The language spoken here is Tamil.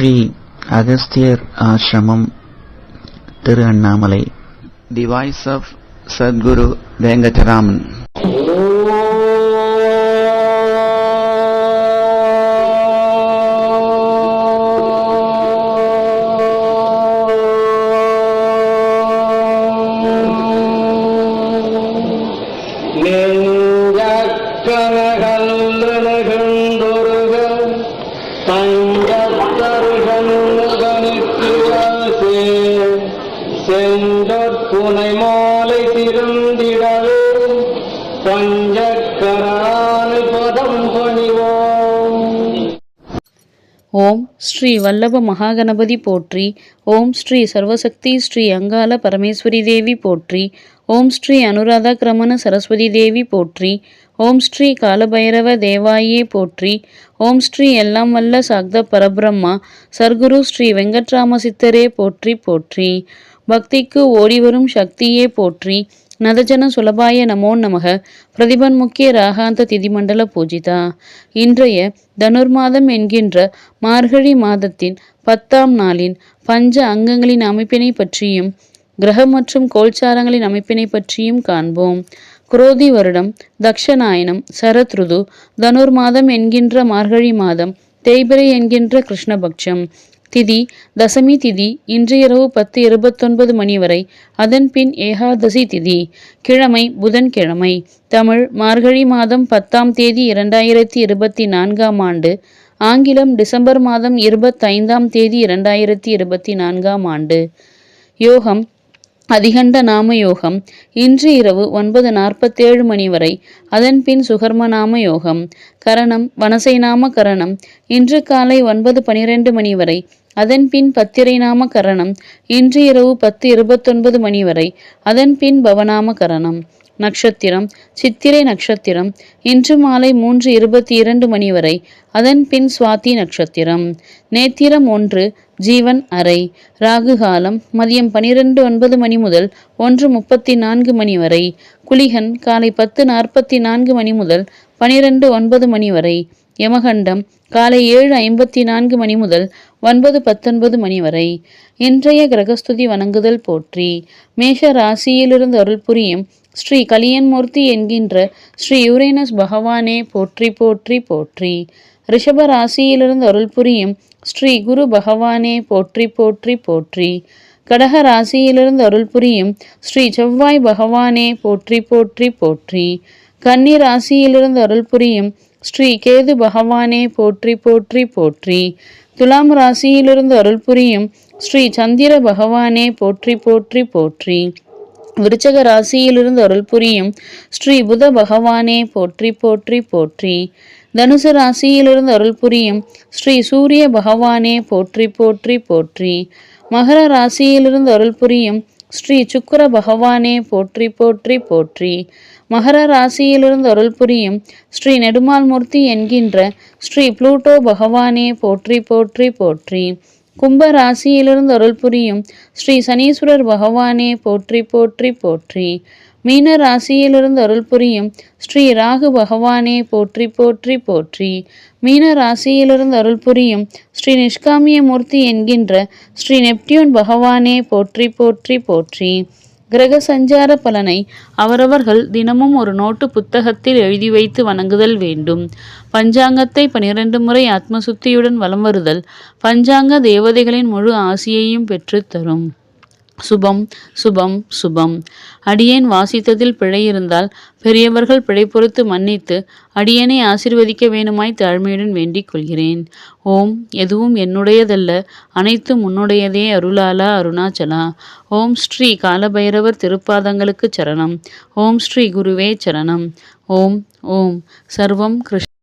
ஸ்ரீ அகஸ்தியர் ஆசிரமம் Thiruvannamalai. The voice of Sadhguru Venkataraman ஓம் ஸ்ரீ வல்லப மகாகணபதி போற்றி ஓம் ஸ்ரீ சர்வசக்தி ஸ்ரீ அங்காள பரமேஸ்வரி தேவி போற்றி ஓம் ஸ்ரீ அனுராதா கிரமண சரஸ்வதி தேவி போற்றி ஓம் ஸ்ரீ காலபைரவ தேவாயே போற்றி ஓம் ஸ்ரீ எல்லாம் வல்ல சாக்த பரபிரம்மா சர்க்குரு ஸ்ரீ வெங்கட்ராம சித்தரே போற்றி போற்றி. பக்திக்கு ஓடிவரும் சக்தியே போற்றி நதஜன சுலபாய நமோ நமக. பிரதிபன்முக்கிய ராகாந்த திதிமண்டல பூஜிதா. இன்றைய தனுர்மாதம் என்கின்ற மார்கழி மாதத்தின் பத்தாம் நாளின் பஞ்ச அங்கங்களின் அமைப்பினை பற்றியும் கிரகம் மற்றும் கோல்சாரங்களின் அமைப்பினை பற்றியும் காண்போம். குரோதி வருடம் தக்ஷநாயனம் சரத்ருது தனுர்மாதம் என்கின்ற மார்கழி மாதம் தேய்பிரை என்கின்ற கிருஷ்ணபக்ஷம். திதி தசமி திதி இன்று இரவு பத்து இருபத்தொன்பது மணி வரை அதன் பின் ஏகாதசி திதி கிழமை புதன்கிழமை தமிழ் மார்கழி மாதம் பத்தாம் தேதி இரண்டாயிரத்தி இருபத்தி நான்காம் ஆண்டு ஆங்கிலம் டிசம்பர் மாதம் இருபத்தைந்தாம் தேதி இரண்டாயிரத்தி இருபத்தி நான்காம் ஆண்டு. யோகம் அதிகண்ட நாம யோகம் இன்று இரவு ஒன்பது நாற்பத்தேழு மணி வரை. அதன்பின் சுகர்ம நாம யோகம் கரணம் வனசை நாம கரணம் இன்று காலை ஒன்பது பனிரெண்டு மணி வரை. அதன் பின் பத்திரை நாம கரணம் இன்று இரவு பத்து இருபத்தொன்பது மணி வரை. அதன் பின் பவநாம கரணம். நட்சத்திரம் சித்திரை நட்சத்திரம் இன்று மாலை மூன்று இருபத்தி இரண்டு மணி வரை அதன் பின் சுவாதி நட்சத்திரம். நேத்திரம் ஒன்று ஜீவன் அறை. ராகு காலம் மதியம் பனிரெண்டு ஒன்பது மணி முதல் ஒன்று முப்பத்தி நான்கு மணி வரை. குளிகன் காலை பத்து நாற்பத்தி நான்கு மணி முதல் பனிரெண்டு ஒன்பது மணி வரை. யமகண்டம் காலை ஏழு ஐம்பத்தி நான்கு மணி முதல் ஒன்பது பத்தொன்பது மணி வரை. இன்றைய கிரகஸ்துதி வணங்குதல் போற்றி. மேஷ ராசியிலிருந்து அருள் புரியும் ஸ்ரீ கலியன்மூர்த்தி என்கின்ற ஸ்ரீ யூரேனஸ் பகவானே போற்றி போற்றி போற்றி. ரிஷப ராசியிலிருந்து அருள் புரியும் ஸ்ரீ குரு பகவானே போற்றி போற்றி போற்றி. கடக ராசியிலிருந்து அருள் புரியும் ஸ்ரீ செவ்வாய் பகவானே போற்றி போற்றி போற்றி. கன்னி ராசியிலிருந்து அருள் புரியும் ஸ்ரீ கேது பகவானே போற்றி போற்றி போற்றி. துலாம் ராசியிலிருந்து அருள் புரியும் ஸ்ரீ சந்திர பகவானே போற்றி போற்றி போற்றி. விருச்சக ராசியிலிருந்து அருள் புரியும் ஸ்ரீ புத பகவானே போற்றி போற்றி போற்றி. தனுசு ராசியிலிருந்து அருள் புரியும் ஸ்ரீ சூரிய பகவானே போற்றி போற்றி போற்றி. மகர ராசியிலிருந்து அருள் புரியும் ஸ்ரீ சுக்கர பகவானே போற்றி போற்றி போற்றி. மகர ராசியிலிருந்து அருள் புரியும் ஸ்ரீ நெடுமால்மூர்த்தி என்கின்ற ஸ்ரீ புளூட்டோ பகவானே போற்றி போற்றி போற்றி. கும்ப ராசியிலிருந்து அருள் புரியும் ஸ்ரீ சனீஸ்வரர் பகவானே போற்றி போற்றி போற்றி. மீன ராசியிலிருந்து அருள் புரியும் ஸ்ரீ ராகு பகவானே போற்றி போற்றி போற்றி. மீன ராசியிலிருந்து அருள் புரியும் ஸ்ரீ நிஷ்காமிய மூர்த்தி என்கின்ற ஸ்ரீ நெப்டியூன் பகவானே போற்றி போற்றி போற்றி. கிரக சஞ்சார பலனை அவரவர்கள் தினமும் ஒரு நோட்டு புத்தகத்தில் எழுதி வைத்து வணங்குதல் வேண்டும். பஞ்சாங்கத்தை பனிரெண்டு முறை ஆத்மசுத்தியுடன் வலம் வருதல் பஞ்சாங்க தேவதைகளின் முழு ஆசியையும் பெற்றுத் தரும் சுபம் சுபம் சுபம். அடியேன் வாசித்ததில் பிழை இருந்தால் பெரியவர்கள் பிழை பொறுத்து மன்னித்து அடியேனை ஆசிர்வதிக்க வேணுமாய் தாழ்மையுடன் வேண்டிக் கொள்கிறேன். ஓம் எதுவும் என்னுடையதல்ல அனைத்தும் உன்னுடையதே அருளாலா அருணாச்சலா. ஓம் ஸ்ரீ காலபைரவர் திருப்பாதங்களுக்கு சரணம். ஓம் ஸ்ரீ குருவே சரணம். ஓம் ஓம். சர்வம் கிருஷ்ண